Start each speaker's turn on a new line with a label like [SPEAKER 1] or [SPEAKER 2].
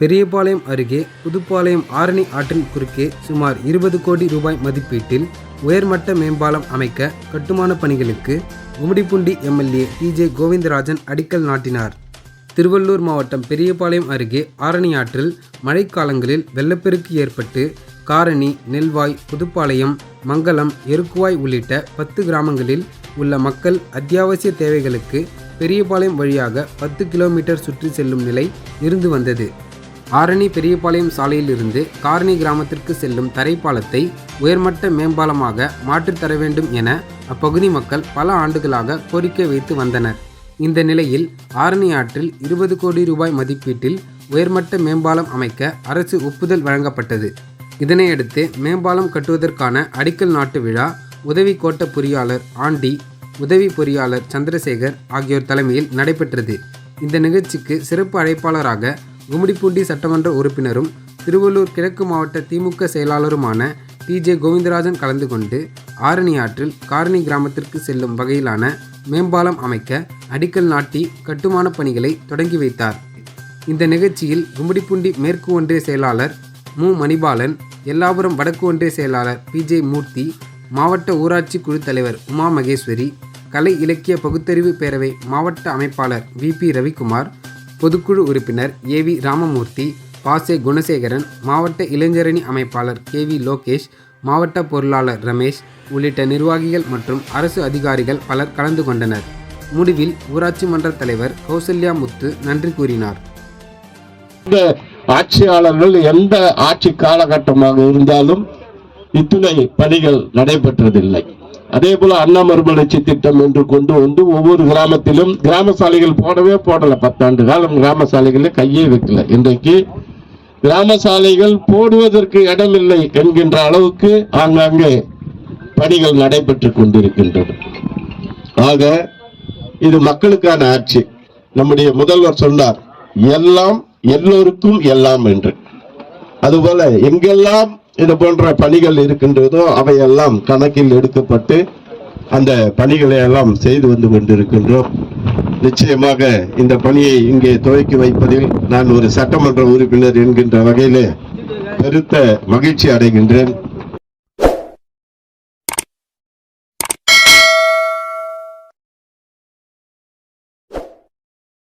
[SPEAKER 1] பெரியபாளையம் அருகே புதுப்பாளையம் ஆரணி ஆற்றின் குறுக்கே சுமார் இருபது கோடி ரூபாய் மதிப்பீட்டில் உயர்மட்ட மேம்பாலம் அமைக்க கட்டுமான பணிகளுக்கு கும்மிடிப்பூண்டி எம்எல்ஏ டிஜே கோவிந்தராஜன் அடிக்கல் நாட்டினார். திருவள்ளூர் மாவட்டம் பெரியபாளையம் அருகே ஆரணி ஆற்றில் மழைக்காலங்களில் வெள்ளப்பெருக்கு ஏற்பட்டு காரணி நெல்வாய் புதுப்பாளையம் மங்கலம் எருக்குவாய் உள்ளிட்ட பத்து கிராமங்களில் உள்ள மக்கள் அத்தியாவசிய தேவைகளுக்கு பெரியபாளையம் வழியாக பத்து கிலோமீட்டர் சுற்றி செல்லும் நிலை இருந்து வந்தது. ஆரணி பெரியபாளையம் சாலையிலிருந்து காரணி கிராமத்திற்கு செல்லும் தரைப்பாலத்தை உயர்மட்ட மேம்பாலமாக மாற்றித் தர வேண்டும் என அப்பகுதி மக்கள் பல ஆண்டுகளாக கோரிக்கை வைத்து வந்தனர். இந்த நிலையில் ஆரணி ஆற்றில் இருபது கோடி ரூபாய் மதிப்பீட்டில் உயர்மட்ட மேம்பாலம் அமைக்க அரசு ஒப்புதல் வழங்கப்பட்டது. இதனையடுத்து மேம்பாலம் கட்டுவதற்கான அடிக்கல் நாட்டு விழா உதவி கோட்ட பொறியாளர் ஆண்டி உதவி பொறியாளர் சந்திரசேகர் ஆகியோர் தலைமையில் நடைபெற்றது. இந்த நிகழ்ச்சிக்கு சிறப்பு அழைப்பாளராக கும்மிடிப்பூண்டி சட்டமன்ற உறுப்பினரும் திருவள்ளூர் கிழக்கு மாவட்ட திமுக செயலாளருமான டிஜே கோவிந்தராஜன் கலந்து கொண்டு ஆரணி ஆற்றில் காரணி கிராமத்திற்கு செல்லும் வகையிலான மேம்பாலம் அமைக்க அடிக்கல் நாட்டி கட்டுமான பணிகளை தொடங்கி வைத்தார். இந்த நிகழ்ச்சியில் கும்மிடிப்பூண்டி மேற்கு ஒன்றிய செயலாளர் மு. மணிபாலன் எல்லாபுரம் வடக்கு ஒன்றிய செயலாளர் பிஜே மூர்த்தி மாவட்ட ஊராட்சி குழு தலைவர் உமா மகேஸ்வரி கலை இலக்கிய பகுத்தறிவு பேரவை மாவட்ட அமைப்பாளர் வி. பி. ரவிக்குமார் பொதுக்குழு உறுப்பினர் ஏ வி ராமமூர்த்தி பாசே குணசேகரன் மாவட்ட இளைஞரணி அமைப்பாளர் கே வி லோகேஷ் மாவட்ட பொருளாளர் ரமேஷ் உள்ளிட்ட நிர்வாகிகள் மற்றும் அரசு அதிகாரிகள் பலர் கலந்து கொண்டனர். முடிவில் ஊராட்சி மன்ற தலைவர் கௌசல்யா முத்து நன்றி கூறினார்.
[SPEAKER 2] இந்த ஆட்சியாளர்கள் எந்த ஆட்சி காலகட்டமாக இருந்தாலும் இத்துணை பணிகள் நடைபெற்றதில்லை. அதே போல அண்ணாமறுமலர்ச்சி திட்டம் என்று கொண்டு வந்து ஒவ்வொரு கிராமத்திலும் கிராம சாலைகள் போடவே போடல. பத்தாண்டு காலம் கிராம சாலைகளை கையே வைக்கல. இன்றைக்கு கிராம சாலைகள் போடுவதற்கு இடமில்லை என்கின்ற அளவுக்கு ஆங்காங்கே பணிகள் நடைபெற்று கொண்டிருக்கின்றது. ஆக இது மக்களுக்கான ஆட்சி. நம்முடைய முதல்வர் சொன்னார் எல்லாம் எல்லோருக்கும் எல்லாம் என்று. அதுபோல எங்கெல்லாம் இது போன்ற பணிகள் இருக்கின்றதோ அவையெல்லாம் கணக்கில் எடுக்கப்பட்டு அந்த பணிகளை எல்லாம் செய்து வந்து கொண்டிருக்கின்றோம். நிச்சயமாக இந்த பணியை இங்கே துவக்கி வைப்பதில் நான் ஒரு சட்டமன்ற உறுப்பினர் என்கின்ற வகையிலே பெருத்த மகிழ்ச்சி அடைகின்றேன்.